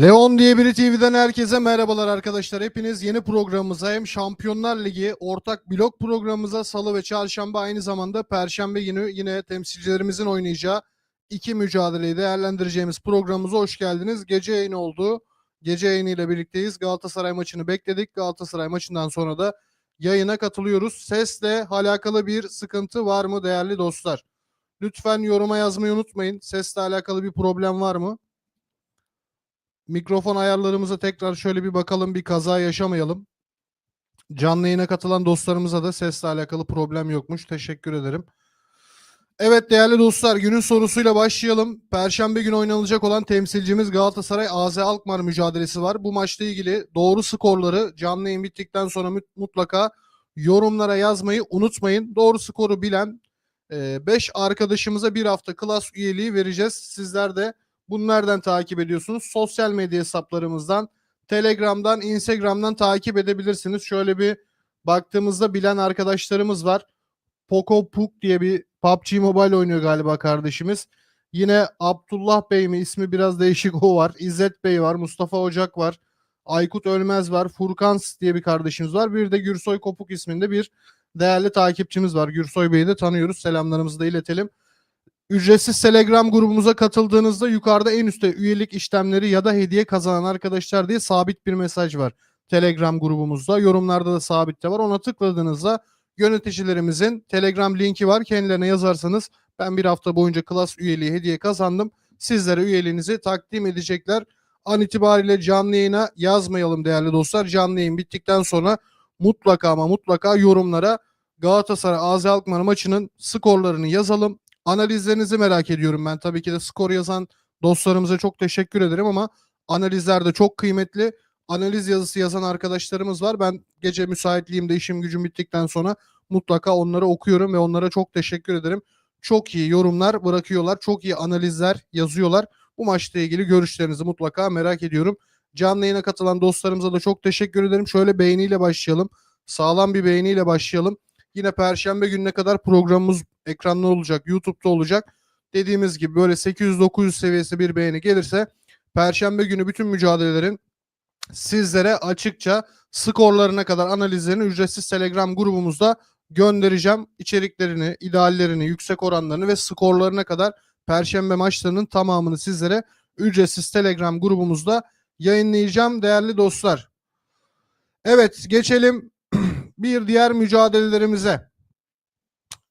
Leon diye biri TV'den herkese merhabalar arkadaşlar. Hepiniz yeni programımıza hem Şampiyonlar Ligi ortak blok programımıza salı ve çarşamba aynı zamanda perşembe günü yine temsilcilerimizin oynayacağı iki mücadeleyi değerlendireceğimiz programımıza hoş geldiniz. Gece yayını oldu. Gece yayını ile birlikteyiz. Galatasaray maçını bekledik. Galatasaray maçından sonra da yayına katılıyoruz. Sesle alakalı bir sıkıntı var mı değerli dostlar? Lütfen yoruma yazmayı unutmayın. Sesle alakalı bir problem var mı? Mikrofon ayarlarımıza tekrar şöyle bir bakalım bir kaza yaşamayalım. Canlı yayına katılan dostlarımıza da sesle alakalı problem yokmuş. Teşekkür ederim. Evet değerli dostlar günün sorusuyla başlayalım. Perşembe günü oynanacak olan temsilcimiz Galatasaray AZ Alkmaar mücadelesi var. Bu maçla ilgili doğru skorları canlı yayın bittikten sonra mut- mutlaka yorumlara yazmayı unutmayın. Doğru skoru bilen 5 arkadaşımıza bir hafta klas üyeliği vereceğiz. Sizler de bunu nereden takip ediyorsunuz? Sosyal medya hesaplarımızdan, Telegram'dan, Instagram'dan takip edebilirsiniz. Şöyle bir baktığımızda bilen arkadaşlarımız var. Poco Puk diye bir PUBG Mobile oynuyor galiba kardeşimiz. Yine Abdullah Bey mi ismi biraz değişik o var. İzzet Bey var, Mustafa Ocak var. Aykut Ölmez var, Furkans diye bir kardeşimiz var. Bir de Gürsoy Kopuk isminde bir değerli takipçimiz var. Gürsoy Bey'i de tanıyoruz. Selamlarımızı da iletelim. Ücretsiz Telegram grubumuza katıldığınızda yukarıda en üstte üyelik işlemleri ya da hediye kazanan arkadaşlar diye sabit bir mesaj var. Telegram grubumuzda. Yorumlarda da sabit de var. Ona tıkladığınızda yöneticilerimizin Telegram linki var. Kendilerine yazarsanız ben bir hafta boyunca klas üyeliği hediye kazandım. Sizlere üyeliğinizi takdim edecekler. An itibariyle canlı yayına yazmayalım değerli dostlar. Canlı yayın bittikten sonra mutlaka ama mutlaka yorumlara Galatasaray AZ Alkmaar maçının skorlarını yazalım. Analizlerinizi merak ediyorum ben. Tabii ki de skor yazan dostlarımıza çok teşekkür ederim ama analizler de çok kıymetli. Analiz yazısı yazan arkadaşlarımız var. Ben gece müsaitliğimde işim gücüm bittikten sonra mutlaka onları okuyorum ve onlara çok teşekkür ederim. Çok iyi yorumlar bırakıyorlar. Çok iyi analizler yazıyorlar. Bu maçla ilgili görüşlerinizi mutlaka merak ediyorum. Canlı yayına katılan dostlarımıza da çok teşekkür ederim. Şöyle beğeniyle başlayalım. Sağlam bir beğeniyle başlayalım. Yine perşembe gününe kadar programımız ekranda olacak, YouTube'da olacak. Dediğimiz gibi böyle 800-900 seviyesi bir beğeni gelirse perşembe günü bütün mücadelelerin sizlere açıkça skorlarına kadar analizlerini ücretsiz Telegram grubumuzda göndereceğim. İçeriklerini, ideallerini, yüksek oranlarını ve skorlarına kadar perşembe maçlarının tamamını sizlere ücretsiz Telegram grubumuzda yayınlayacağım değerli dostlar. Evet geçelim bir diğer mücadelelerimize.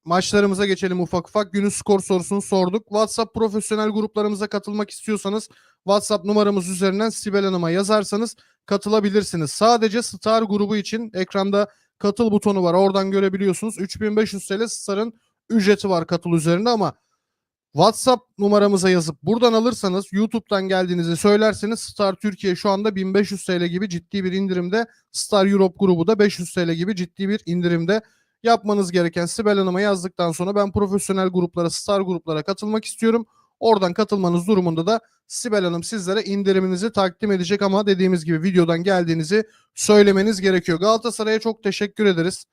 Maçlarımıza geçelim ufak ufak. Günün skor sorusunu sorduk. WhatsApp profesyonel gruplarımıza katılmak istiyorsanız WhatsApp numaramız üzerinden Sibel Hanım'a yazarsanız katılabilirsiniz. Sadece Star grubu için ekranda katıl butonu var. Oradan görebiliyorsunuz. 3500 TL Star'ın ücreti var katıl üzerinde ama WhatsApp numaramıza yazıp buradan alırsanız YouTube'dan geldiğinizi söylerseniz Star Türkiye şu anda 1500 TL gibi ciddi bir indirimde. Star Europe grubu da 500 TL gibi ciddi bir indirimde. Yapmanız gereken Sibel Hanım'a yazdıktan sonra ben profesyonel gruplara, Star gruplara katılmak istiyorum. Oradan katılmanız durumunda da Sibel Hanım sizlere indiriminizi takdim edecek ama dediğimiz gibi videodan geldiğinizi söylemeniz gerekiyor. Galatasaray'a çok teşekkür ederiz.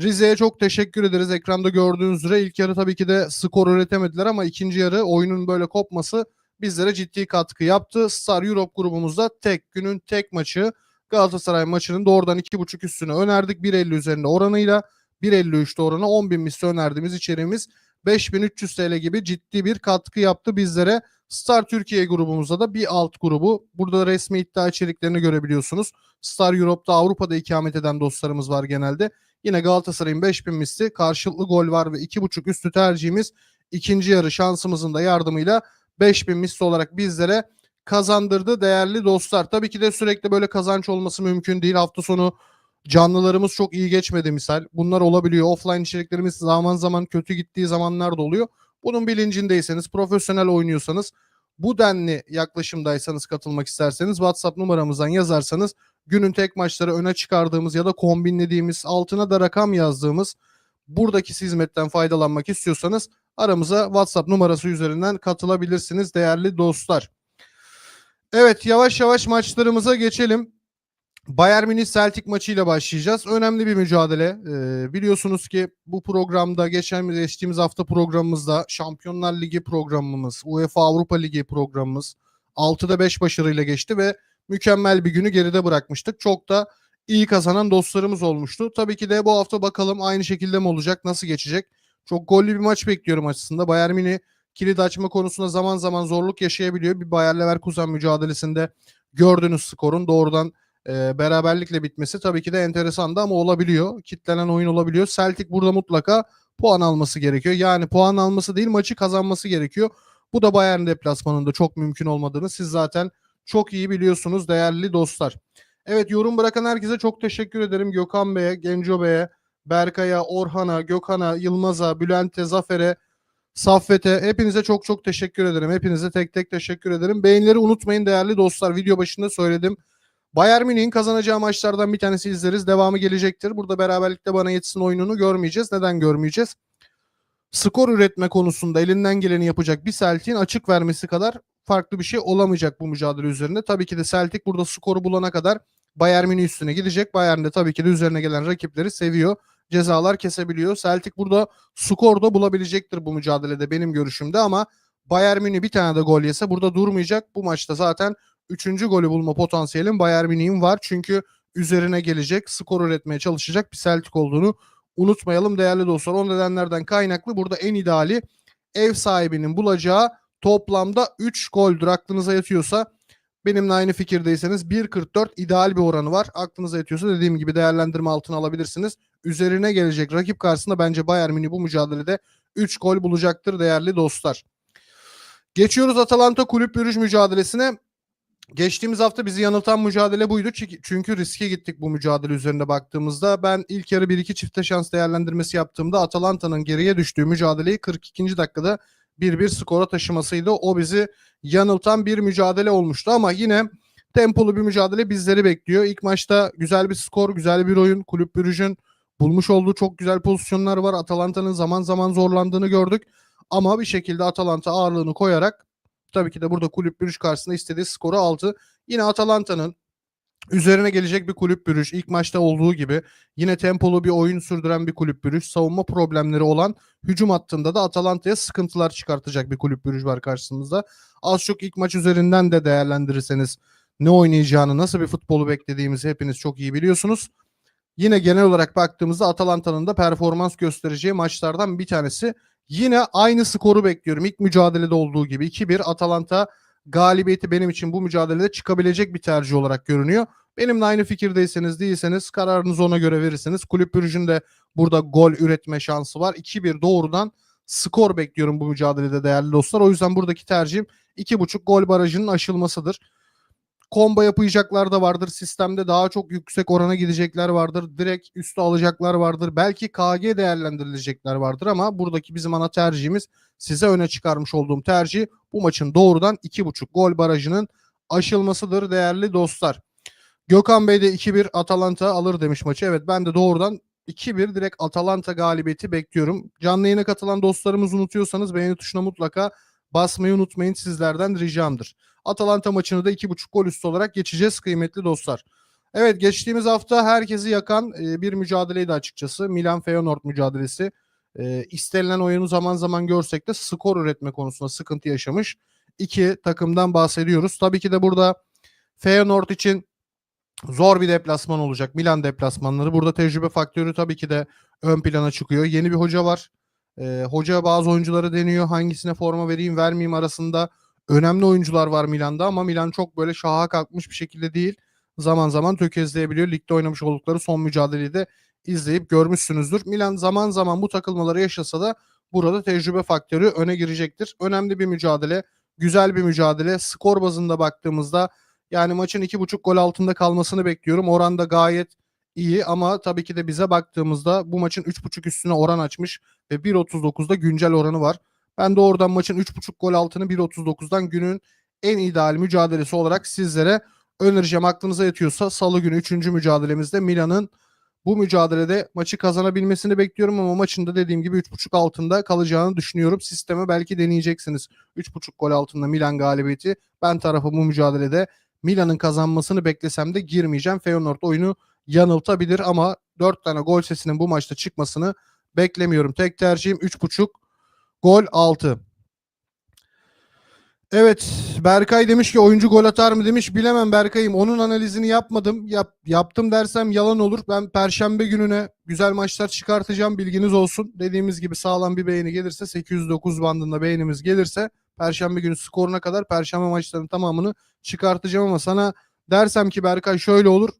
Rize'ye çok teşekkür ederiz. Ekranda gördüğünüz üzere ilk yarı tabii ki de skor üretemediler ama ikinci yarı oyunun böyle kopması bizlere ciddi katkı yaptı. Star Europe grubumuzda tek günün tek maçı Galatasaray maçının doğrudan 2.5 üstüne önerdik. 1.50 üzerinde oranıyla 1.53'te oranı 10.000 misli önerdiğimiz içeriğimiz 5300 TL gibi ciddi bir katkı yaptı bizlere. Star Türkiye grubumuzda da bir alt grubu. Burada resmi iddia içeriklerini görebiliyorsunuz. Star Europe'da Avrupa'da ikamet eden dostlarımız var genelde. Yine Galatasaray'ın 5000 misli karşılıklı gol var ve 2.5 üstü tercihimiz ikinci yarı şansımızın da yardımıyla 5000 misli olarak bizlere kazandırdı değerli dostlar. Tabii ki de sürekli böyle kazanç olması mümkün değil. Hafta sonu canlılarımız çok iyi geçmedi misal. Bunlar olabiliyor. Offline içeriklerimiz zaman zaman kötü gittiği zamanlar da oluyor. Bunun bilincindeyseniz, profesyonel oynuyorsanız, bu denli yaklaşımdaysanız katılmak isterseniz WhatsApp numaramızdan yazarsanız günün tek maçları öne çıkardığımız ya da kombinlediğimiz, altına da rakam yazdığımız buradaki hizmetten faydalanmak istiyorsanız aramıza WhatsApp numarası üzerinden katılabilirsiniz değerli dostlar. Evet yavaş yavaş maçlarımıza geçelim. Bayern Münih Celtic maçıyla başlayacağız. Önemli bir mücadele. Ee, biliyorsunuz ki bu programda geçen geçtiğimiz hafta programımızda Şampiyonlar Ligi programımız, UEFA Avrupa Ligi programımız, 6'da 5 başarıyla geçti ve mükemmel bir günü geride bırakmıştık. Çok da iyi kazanan dostlarımız olmuştu. Tabii ki de bu hafta bakalım aynı şekilde mi olacak, nasıl geçecek? Çok gollü bir maç bekliyorum açısında. Bayern Münih kilit açma konusunda zaman zaman zorluk yaşayabiliyor. Bir Bayer Leverkusen mücadelesinde gördüğünüz skorun doğrudan e, beraberlikle bitmesi tabii ki de enteresan da ama olabiliyor. Kitlenen oyun olabiliyor. Celtic burada mutlaka puan alması gerekiyor. Yani puan alması değil maçı kazanması gerekiyor. Bu da Bayern deplasmanında çok mümkün olmadığını siz zaten çok iyi biliyorsunuz değerli dostlar. Evet yorum bırakan herkese çok teşekkür ederim. Gökhan Bey'e, Genco Bey'e, Berkay'a, Orhan'a, Gökhan'a, Yılmaz'a, Bülent'e, Zafer'e, Saffet'e hepinize çok çok teşekkür ederim. Hepinize tek tek teşekkür ederim. Beğenileri unutmayın değerli dostlar. Video başında söyledim. Bayern Münih'in kazanacağı maçlardan bir tanesi izleriz. Devamı gelecektir. Burada beraberlikte bana yetsin oyununu görmeyeceğiz. Neden görmeyeceğiz? Skor üretme konusunda elinden geleni yapacak bir Celtic'in açık vermesi kadar farklı bir şey olamayacak bu mücadele üzerinde. Tabii ki de Celtic burada skoru bulana kadar Bayern Münih üstüne gidecek. Bayern de tabii ki de üzerine gelen rakipleri seviyor. Cezalar kesebiliyor. Celtic burada skor da bulabilecektir bu mücadelede benim görüşümde ama Bayern Münih bir tane de gol yese burada durmayacak. Bu maçta zaten 3. golü bulma potansiyelim Bayern Münih'in var. Çünkü üzerine gelecek, skor üretmeye çalışacak bir Celtic olduğunu unutmayalım değerli dostlar. O nedenlerden kaynaklı burada en ideali ev sahibinin bulacağı toplamda 3 goldür. Aklınıza yatıyorsa benimle aynı fikirdeyseniz 1.44 ideal bir oranı var. Aklınıza yatıyorsa dediğim gibi değerlendirme altına alabilirsiniz. Üzerine gelecek rakip karşısında bence Bayern Münih bu mücadelede 3 gol bulacaktır değerli dostlar. Geçiyoruz Atalanta kulüp yürüyüş mücadelesine. Geçtiğimiz hafta bizi yanıltan mücadele buydu. Çünkü riske gittik bu mücadele üzerinde baktığımızda. Ben ilk yarı 1-2 çifte şans değerlendirmesi yaptığımda Atalanta'nın geriye düştüğü mücadeleyi 42. dakikada 1-1 skora taşımasıydı. O bizi yanıltan bir mücadele olmuştu ama yine tempolu bir mücadele bizleri bekliyor. İlk maçta güzel bir skor, güzel bir oyun. Kulüp Brugge'ün bulmuş olduğu çok güzel pozisyonlar var. Atalanta'nın zaman zaman zorlandığını gördük. Ama bir şekilde Atalanta ağırlığını koyarak tabii ki de burada kulüp bürüş karşısında istediği skoru aldı. Yine Atalanta'nın üzerine gelecek bir kulüp bürüş. İlk maçta olduğu gibi yine tempolu bir oyun sürdüren bir kulüp bürüş. Savunma problemleri olan hücum hattında da Atalanta'ya sıkıntılar çıkartacak bir kulüp bürüş var karşımızda. Az çok ilk maç üzerinden de değerlendirirseniz ne oynayacağını, nasıl bir futbolu beklediğimizi hepiniz çok iyi biliyorsunuz. Yine genel olarak baktığımızda Atalanta'nın da performans göstereceği maçlardan bir tanesi. Yine aynı skoru bekliyorum. İlk mücadelede olduğu gibi 2-1 Atalanta galibiyeti benim için bu mücadelede çıkabilecek bir tercih olarak görünüyor. Benimle aynı fikirdeyseniz değilseniz kararınızı ona göre verirsiniz. Kulüp Brugge'ün de burada gol üretme şansı var. 2-1 doğrudan skor bekliyorum bu mücadelede değerli dostlar. O yüzden buradaki tercihim 2.5 gol barajının aşılmasıdır combo yapacaklar da vardır. Sistemde daha çok yüksek orana gidecekler vardır. Direkt üstü alacaklar vardır. Belki KG değerlendirilecekler vardır ama buradaki bizim ana tercihimiz size öne çıkarmış olduğum tercih bu maçın doğrudan 2.5 gol barajının aşılmasıdır değerli dostlar. Gökhan Bey de 2-1 Atalanta alır demiş maçı. Evet ben de doğrudan 2-1 direkt Atalanta galibiyeti bekliyorum. Canlı yayına katılan dostlarımız unutuyorsanız beğeni tuşuna mutlaka basmayı unutmayın sizlerden ricamdır. Atalanta maçını da 2.5 gol üstü olarak geçeceğiz kıymetli dostlar. Evet geçtiğimiz hafta herkesi yakan e, bir mücadeleydi açıkçası. Milan Feyenoord mücadelesi. E, istenilen oyunu zaman zaman görsek de skor üretme konusunda sıkıntı yaşamış. iki takımdan bahsediyoruz. Tabii ki de burada Feyenoord için zor bir deplasman olacak. Milan deplasmanları. Burada tecrübe faktörü tabii ki de ön plana çıkıyor. Yeni bir hoca var. E, hoca bazı oyuncuları deniyor. Hangisine forma vereyim vermeyeyim arasında önemli oyuncular var Milan'da ama Milan çok böyle şaha kalkmış bir şekilde değil. Zaman zaman tökezleyebiliyor. Ligde oynamış oldukları son mücadeleyi de izleyip görmüşsünüzdür. Milan zaman zaman bu takılmaları yaşasa da burada tecrübe faktörü öne girecektir. Önemli bir mücadele, güzel bir mücadele. Skor bazında baktığımızda yani maçın 2.5 gol altında kalmasını bekliyorum. Oranda gayet iyi ama tabii ki de bize baktığımızda bu maçın 3.5 üstüne oran açmış ve 1.39'da güncel oranı var. Ben de oradan maçın 3.5 gol altını 1.39'dan günün en ideal mücadelesi olarak sizlere önereceğim. Aklınıza yatıyorsa salı günü 3. mücadelemizde Milan'ın bu mücadelede maçı kazanabilmesini bekliyorum ama maçın da dediğim gibi 3.5 altında kalacağını düşünüyorum. Sisteme belki deneyeceksiniz. 3.5 gol altında Milan galibiyeti. Ben tarafı bu mücadelede Milan'ın kazanmasını beklesem de girmeyeceğim. Feyenoord oyunu yanıltabilir ama 4 tane gol sesinin bu maçta çıkmasını beklemiyorum. Tek tercihim 3.5 Gol 6. Evet Berkay demiş ki oyuncu gol atar mı demiş. Bilemem Berkay'ım onun analizini yapmadım. Yap, yaptım dersem yalan olur. Ben perşembe gününe güzel maçlar çıkartacağım bilginiz olsun. Dediğimiz gibi sağlam bir beğeni gelirse 809 bandında beğenimiz gelirse perşembe günü skoruna kadar perşembe maçlarının tamamını çıkartacağım ama sana dersem ki Berkay şöyle olur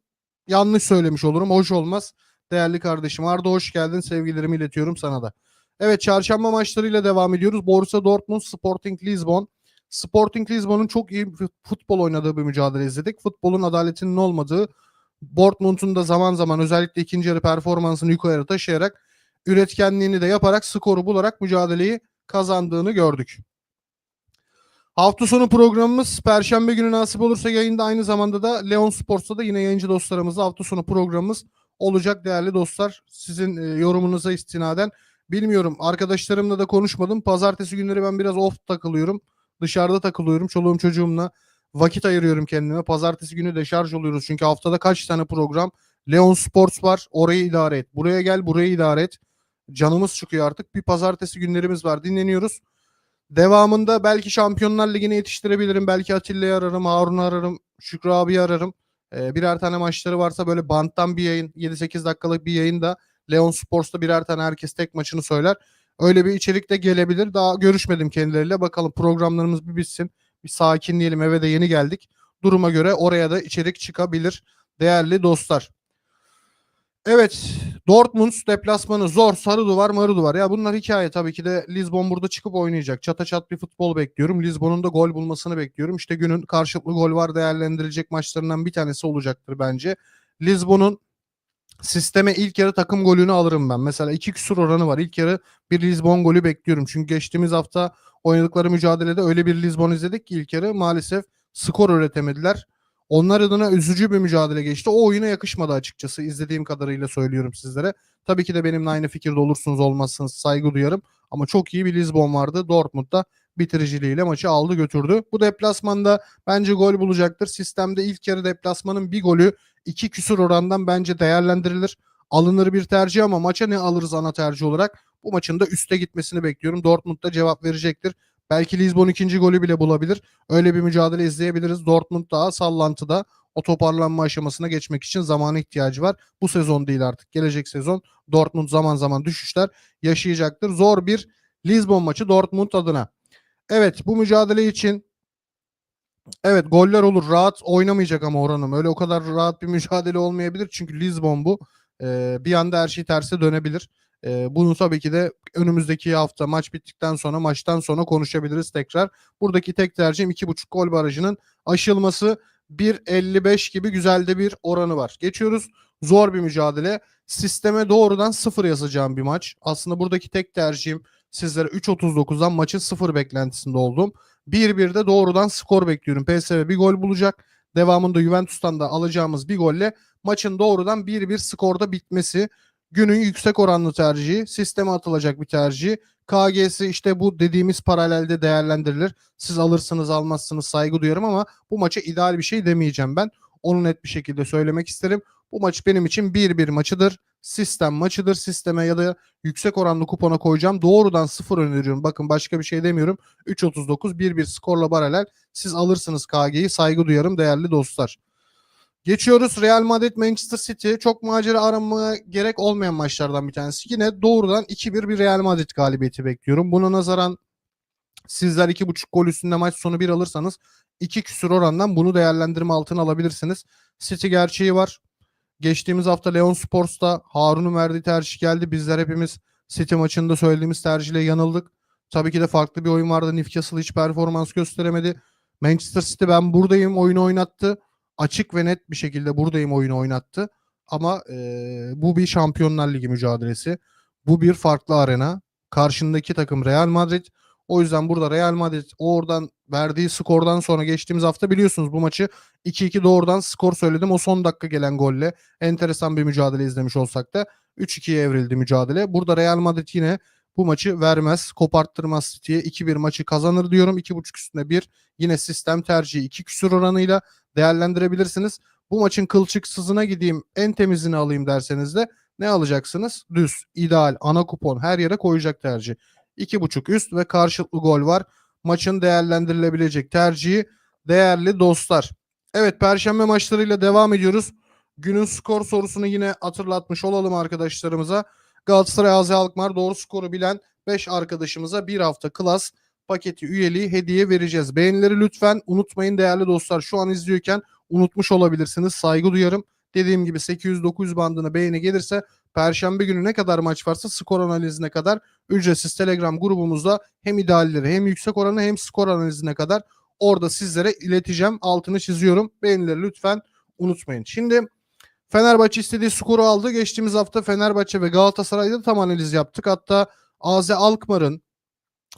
yanlış söylemiş olurum. Hoş olmaz. Değerli kardeşim Arda hoş geldin. Sevgilerimi iletiyorum sana da. Evet çarşamba maçlarıyla devam ediyoruz. Borussia Dortmund, Sporting Lisbon. Sporting Lisbon'un çok iyi fut- futbol oynadığı bir mücadele izledik. Futbolun adaletinin olmadığı, Dortmund'un da zaman zaman özellikle ikinci yarı performansını yukarı taşıyarak üretkenliğini de yaparak skoru bularak mücadeleyi kazandığını gördük. Hafta sonu programımız Perşembe günü nasip olursa yayında aynı zamanda da Leon Sports'ta da yine yayıncı dostlarımızla hafta sonu programımız olacak değerli dostlar. Sizin e, yorumunuza istinaden bilmiyorum arkadaşlarımla da konuşmadım. Pazartesi günleri ben biraz off takılıyorum. Dışarıda takılıyorum. Çoluğum çocuğumla vakit ayırıyorum kendime. Pazartesi günü de şarj oluyoruz. Çünkü haftada kaç tane program? Leon Sports var. Orayı idare et. Buraya gel, burayı idare et. Canımız çıkıyor artık. Bir pazartesi günlerimiz var. Dinleniyoruz. Devamında belki Şampiyonlar Ligi'ne yetiştirebilirim. Belki Atilla'yı ararım, Harun'u ararım, Şükrü abiyi ararım. Ee, birer tane maçları varsa böyle banttan bir yayın, 7-8 dakikalık bir yayın da Leon Sports'ta birer tane herkes tek maçını söyler. Öyle bir içerik de gelebilir. Daha görüşmedim kendileriyle. Bakalım programlarımız bir bitsin. Bir sakinleyelim. Eve de yeni geldik. Duruma göre oraya da içerik çıkabilir. Değerli dostlar. Evet. Dortmund deplasmanı zor. Sarı duvar marı duvar. Ya bunlar hikaye tabii ki de Lisbon burada çıkıp oynayacak. Çata çat bir futbol bekliyorum. Lisbon'un da gol bulmasını bekliyorum. İşte günün karşılıklı gol var değerlendirilecek maçlarından bir tanesi olacaktır bence. Lisbon'un sisteme ilk yarı takım golünü alırım ben. Mesela iki küsur oranı var. İlk yarı bir Lisbon golü bekliyorum. Çünkü geçtiğimiz hafta oynadıkları mücadelede öyle bir Lisbon izledik ki ilk yarı maalesef skor üretemediler. Onlar adına üzücü bir mücadele geçti. O oyuna yakışmadı açıkçası. İzlediğim kadarıyla söylüyorum sizlere. Tabii ki de benimle aynı fikirde olursunuz olmazsınız saygı duyarım. Ama çok iyi bir Lisbon vardı. Dortmund'da bitiriciliğiyle maçı aldı götürdü. Bu deplasmanda bence gol bulacaktır. Sistemde ilk yarı deplasmanın bir golü iki küsur orandan bence değerlendirilir. Alınır bir tercih ama maça ne alırız ana tercih olarak? Bu maçın da üste gitmesini bekliyorum. Dortmund da cevap verecektir. Belki Lisbon ikinci golü bile bulabilir. Öyle bir mücadele izleyebiliriz. Dortmund daha sallantıda o toparlanma aşamasına geçmek için zamana ihtiyacı var. Bu sezon değil artık. Gelecek sezon Dortmund zaman zaman düşüşler yaşayacaktır. Zor bir Lisbon maçı Dortmund adına. Evet bu mücadele için evet goller olur. Rahat oynamayacak ama oranım. Öyle o kadar rahat bir mücadele olmayabilir. Çünkü Lisbon bu. Ee, bir anda her şey terse dönebilir. Ee, bunu tabii ki de önümüzdeki hafta maç bittikten sonra maçtan sonra konuşabiliriz tekrar. Buradaki tek tercihim 2.5 gol barajının aşılması 1.55 gibi güzel de bir oranı var. Geçiyoruz. Zor bir mücadele. Sisteme doğrudan sıfır yazacağım bir maç. Aslında buradaki tek tercihim sizlere 3.39'dan maçın sıfır beklentisinde oldum. 1-1'de doğrudan skor bekliyorum. PSV bir gol bulacak. Devamında Juventus'tan da alacağımız bir golle maçın doğrudan 1-1 skorda bitmesi. Günün yüksek oranlı tercihi, sisteme atılacak bir tercihi. KG'si işte bu dediğimiz paralelde değerlendirilir. Siz alırsınız almazsınız saygı duyarım ama bu maça ideal bir şey demeyeceğim ben. Onu net bir şekilde söylemek isterim. Bu maç benim için 1-1 maçıdır. Sistem maçıdır. Sisteme ya da yüksek oranlı kupona koyacağım. Doğrudan 0 öneriyorum. Bakın başka bir şey demiyorum. 3.39 1-1 skorla paralel. Siz alırsınız KG'yi. Saygı duyarım değerli dostlar. Geçiyoruz Real Madrid Manchester City. Çok macera aramaya gerek olmayan maçlardan bir tanesi. Yine doğrudan 2-1 bir Real Madrid galibiyeti bekliyorum. Buna nazaran sizler 2.5 gol üstünde maç sonu 1 alırsanız 2 küsur orandan bunu değerlendirme altına alabilirsiniz. City gerçeği var. Geçtiğimiz hafta Leon Sports'ta Harun'un verdiği tercih geldi. Bizler hepimiz City maçında söylediğimiz tercihle yanıldık. Tabii ki de farklı bir oyun vardı. Newcastle hiç performans gösteremedi. Manchester City ben buradayım oyunu oynattı. Açık ve net bir şekilde buradayım oyunu oynattı. Ama e, bu bir Şampiyonlar Ligi mücadelesi. Bu bir farklı arena. Karşındaki takım Real Madrid. O yüzden burada Real Madrid oradan verdiği skordan sonra geçtiğimiz hafta biliyorsunuz bu maçı 2-2 doğrudan skor söyledim. O son dakika gelen golle enteresan bir mücadele izlemiş olsak da 3-2'ye evrildi mücadele. Burada Real Madrid yine bu maçı vermez. Koparttırmaz City'ye 2-1 maçı kazanır diyorum. 2.5 üstüne 1. Yine sistem tercihi 2 küsur oranıyla değerlendirebilirsiniz. Bu maçın kılçıksızına gideyim en temizini alayım derseniz de ne alacaksınız? Düz, ideal, ana kupon her yere koyacak tercih. 2.5 üst ve karşılıklı gol var. maçın değerlendirilebilecek tercihi değerli dostlar. Evet perşembe maçlarıyla devam ediyoruz. Günün skor sorusunu yine hatırlatmış olalım arkadaşlarımıza. Galatasaray AZ Alkmaar doğru skoru bilen 5 arkadaşımıza bir hafta klas paketi üyeliği hediye vereceğiz. Beğenileri lütfen unutmayın değerli dostlar. Şu an izliyorken unutmuş olabilirsiniz. Saygı duyarım. Dediğim gibi 800-900 bandına beğeni gelirse Perşembe günü ne kadar maç varsa skor analizine kadar ücretsiz Telegram grubumuzda hem idealleri hem yüksek oranı hem skor analizine kadar orada sizlere ileteceğim. Altını çiziyorum. Beğenileri lütfen unutmayın. Şimdi Fenerbahçe istediği skoru aldı. Geçtiğimiz hafta Fenerbahçe ve Galatasaray'da tam analiz yaptık. Hatta AZ Alkmaar'ın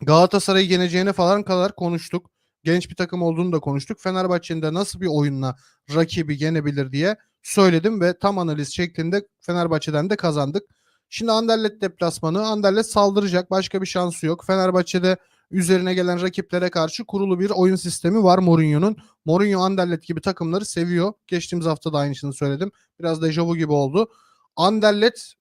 Galatasaray'ı yeneceğine falan kadar konuştuk. Genç bir takım olduğunu da konuştuk. Fenerbahçe'nin de nasıl bir oyunla rakibi yenebilir diye söyledim ve tam analiz şeklinde Fenerbahçe'den de kazandık. Şimdi Anderlet deplasmanı. Anderlet saldıracak. Başka bir şansı yok. Fenerbahçe'de üzerine gelen rakiplere karşı kurulu bir oyun sistemi var Mourinho'nun. Mourinho Anderlet gibi takımları seviyor. Geçtiğimiz hafta da aynısını söyledim. Biraz dejavu gibi oldu. Anderlet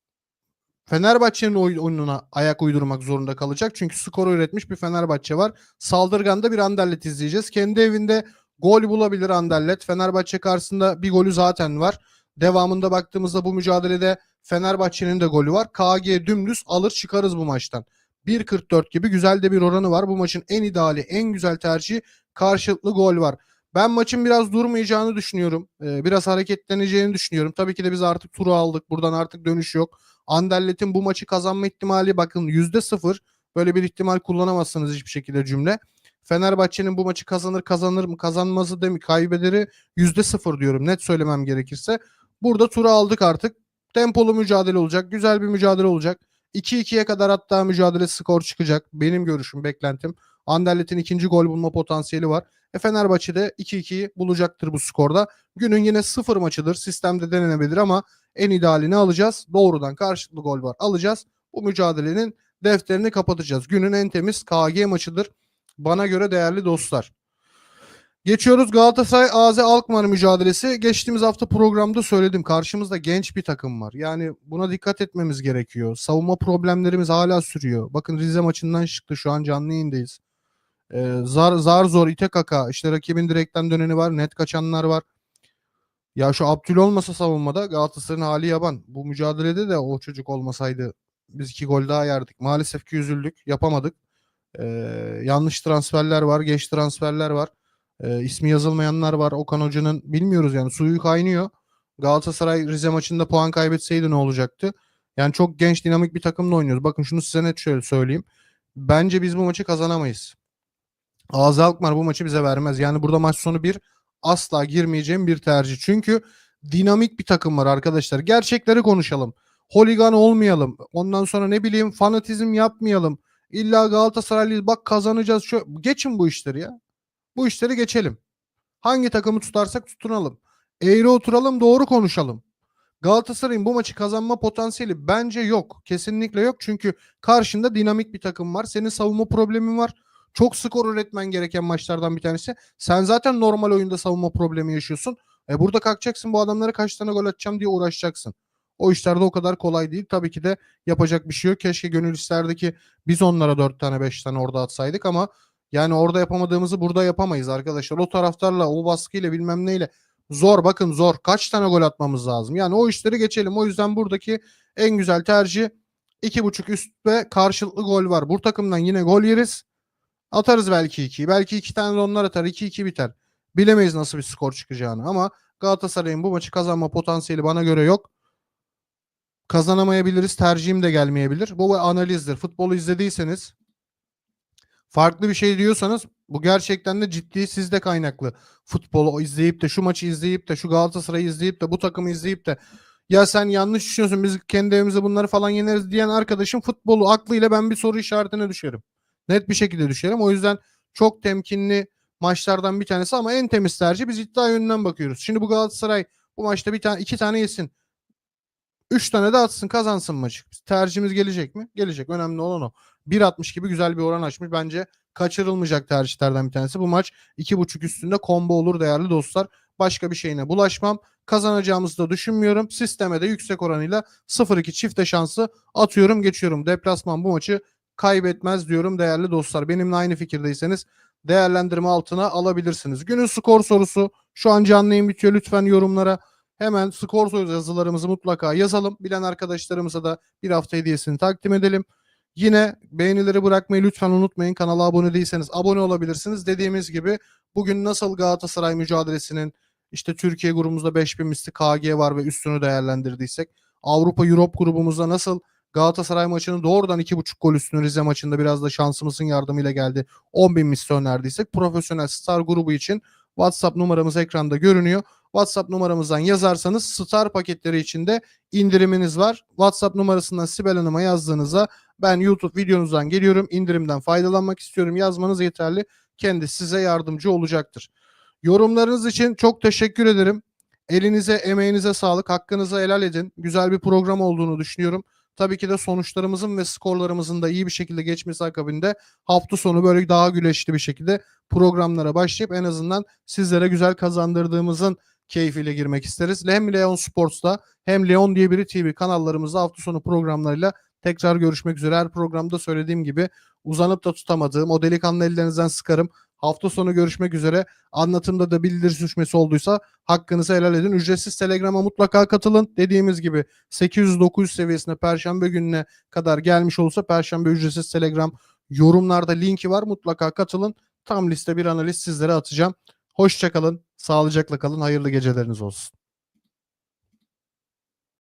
Fenerbahçe'nin oy- oyununa ayak uydurmak zorunda kalacak. Çünkü skoru üretmiş bir Fenerbahçe var. Saldırganda bir Anderlet izleyeceğiz. Kendi evinde gol bulabilir Anderlet. Fenerbahçe karşısında bir golü zaten var. Devamında baktığımızda bu mücadelede Fenerbahçe'nin de golü var. KG dümdüz alır çıkarız bu maçtan. 1.44 gibi güzel de bir oranı var. Bu maçın en ideali, en güzel tercihi karşılıklı gol var. Ben maçın biraz durmayacağını düşünüyorum. Ee, biraz hareketleneceğini düşünüyorum. Tabii ki de biz artık turu aldık. Buradan artık dönüş yok. Anderlet'in bu maçı kazanma ihtimali bakın %0. Böyle bir ihtimal kullanamazsınız hiçbir şekilde cümle. Fenerbahçe'nin bu maçı kazanır kazanır mı kazanmazı demi kaybederi %0 diyorum net söylemem gerekirse. Burada turu aldık artık. Tempolu mücadele olacak. Güzel bir mücadele olacak. 2-2'ye kadar hatta mücadele skor çıkacak. Benim görüşüm, beklentim. Anderlet'in ikinci gol bulma potansiyeli var. E Fenerbahçe'de 2-2'yi bulacaktır bu skorda. Günün yine sıfır maçıdır. Sistemde denenebilir ama en idealini alacağız. Doğrudan karşılıklı gol var. Alacağız. Bu mücadelenin defterini kapatacağız. Günün en temiz KG maçıdır. Bana göre değerli dostlar. Geçiyoruz Galatasaray AZ Alkmaar mücadelesi. Geçtiğimiz hafta programda söyledim. Karşımızda genç bir takım var. Yani buna dikkat etmemiz gerekiyor. Savunma problemlerimiz hala sürüyor. Bakın Rize maçından çıktı. Şu an canlı yayındayız. Ee, zar, zar zor ite kaka. İşte rakibin direkten döneni var. Net kaçanlar var. Ya şu Abdül olmasa savunmada Galatasaray'ın hali yaban. Bu mücadelede de o çocuk olmasaydı biz iki gol daha yerdik. Maalesef ki üzüldük. Yapamadık. Ee, yanlış transferler var. Geç transferler var. Ee, ismi yazılmayanlar var. Okan Hoca'nın bilmiyoruz yani suyu kaynıyor. Galatasaray Rize maçında puan kaybetseydi ne olacaktı? Yani çok genç dinamik bir takımla oynuyoruz. Bakın şunu size net şöyle söyleyeyim. Bence biz bu maçı kazanamayız. AZ Alkmaar bu maçı bize vermez. Yani burada maç sonu bir asla girmeyeceğim bir tercih. Çünkü dinamik bir takım var arkadaşlar. Gerçekleri konuşalım. Holigan olmayalım. Ondan sonra ne bileyim fanatizm yapmayalım. İlla Galatasaraylıyız bak kazanacağız. Şu... Geçin bu işleri ya. Bu işleri geçelim. Hangi takımı tutarsak tutunalım. Eğri oturalım doğru konuşalım. Galatasaray'ın bu maçı kazanma potansiyeli bence yok. Kesinlikle yok. Çünkü karşında dinamik bir takım var. Senin savunma problemin var. Çok skor üretmen gereken maçlardan bir tanesi. Sen zaten normal oyunda savunma problemi yaşıyorsun. E burada kalkacaksın bu adamlara kaç tane gol atacağım diye uğraşacaksın. O işlerde o kadar kolay değil. Tabii ki de yapacak bir şey yok. Keşke gönül isterdi ki biz onlara 4 tane 5 tane orada atsaydık ama yani orada yapamadığımızı burada yapamayız arkadaşlar. O taraftarla o baskıyla bilmem neyle zor bakın zor. Kaç tane gol atmamız lazım. Yani o işleri geçelim. O yüzden buradaki en güzel tercih 2.5 üst ve karşılıklı gol var. Bu takımdan yine gol yeriz. Atarız belki 2'yi. Belki 2 tane de onlar atar. 2-2 biter. Bilemeyiz nasıl bir skor çıkacağını ama Galatasaray'ın bu maçı kazanma potansiyeli bana göre yok. Kazanamayabiliriz. Tercihim de gelmeyebilir. Bu bir analizdir. Futbolu izlediyseniz farklı bir şey diyorsanız bu gerçekten de ciddi sizde kaynaklı. Futbolu izleyip de şu maçı izleyip de şu Galatasaray'ı izleyip de bu takımı izleyip de ya sen yanlış düşünüyorsun biz kendi evimizde bunları falan yeneriz diyen arkadaşım futbolu aklıyla ben bir soru işaretine düşerim. Net bir şekilde düşerim. O yüzden çok temkinli maçlardan bir tanesi ama en temiz tercih biz iddia yönünden bakıyoruz. Şimdi bu Galatasaray bu maçta bir tane iki tane yesin. Üç tane de atsın kazansın maçı. Tercihimiz gelecek mi? Gelecek. Önemli olan o. 1.60 gibi güzel bir oran açmış. Bence kaçırılmayacak tercihlerden bir tanesi. Bu maç 2.5 üstünde combo olur değerli dostlar. Başka bir şeyine bulaşmam. Kazanacağımızı da düşünmüyorum. Sisteme de yüksek oranıyla 0-2 çifte şansı atıyorum geçiyorum. Deplasman bu maçı kaybetmez diyorum değerli dostlar. Benimle aynı fikirdeyseniz değerlendirme altına alabilirsiniz. Günün skor sorusu şu an canlı yayın bitiyor. Lütfen yorumlara hemen skor yazılarımızı mutlaka yazalım. Bilen arkadaşlarımıza da bir hafta hediyesini takdim edelim. Yine beğenileri bırakmayı lütfen unutmayın. Kanala abone değilseniz abone olabilirsiniz. Dediğimiz gibi bugün nasıl Galatasaray mücadelesinin işte Türkiye grubumuzda 5000 misli KG var ve üstünü değerlendirdiysek Avrupa Europe grubumuzda nasıl Galatasaray maçını doğrudan 2.5 gol üstünü Rize maçında biraz da şansımızın yardımıyla geldi. 10.000 misli önerdiysek profesyonel star grubu için WhatsApp numaramız ekranda görünüyor. WhatsApp numaramızdan yazarsanız star paketleri içinde indiriminiz var. WhatsApp numarasından Sibel Hanım'a yazdığınızda ben YouTube videonuzdan geliyorum. indirimden faydalanmak istiyorum. Yazmanız yeterli. Kendi size yardımcı olacaktır. Yorumlarınız için çok teşekkür ederim. Elinize, emeğinize sağlık. Hakkınızı helal edin. Güzel bir program olduğunu düşünüyorum. Tabii ki de sonuçlarımızın ve skorlarımızın da iyi bir şekilde geçmesi akabinde hafta sonu böyle daha güneşli bir şekilde programlara başlayıp en azından sizlere güzel kazandırdığımızın keyfiyle girmek isteriz. Hem Leon Sports'ta hem Leon diye biri TV kanallarımızda hafta sonu programlarıyla tekrar görüşmek üzere. Her programda söylediğim gibi uzanıp da tutamadığım o delikanlı ellerinizden sıkarım. Hafta sonu görüşmek üzere. Anlatımda da bildiri düşmesi olduysa hakkınızı helal edin. Ücretsiz Telegram'a mutlaka katılın. Dediğimiz gibi 800-900 seviyesine Perşembe gününe kadar gelmiş olursa Perşembe ücretsiz Telegram yorumlarda linki var. Mutlaka katılın. Tam liste bir analiz sizlere atacağım. Hoşçakalın. Sağlıcakla kalın. Hayırlı geceleriniz olsun.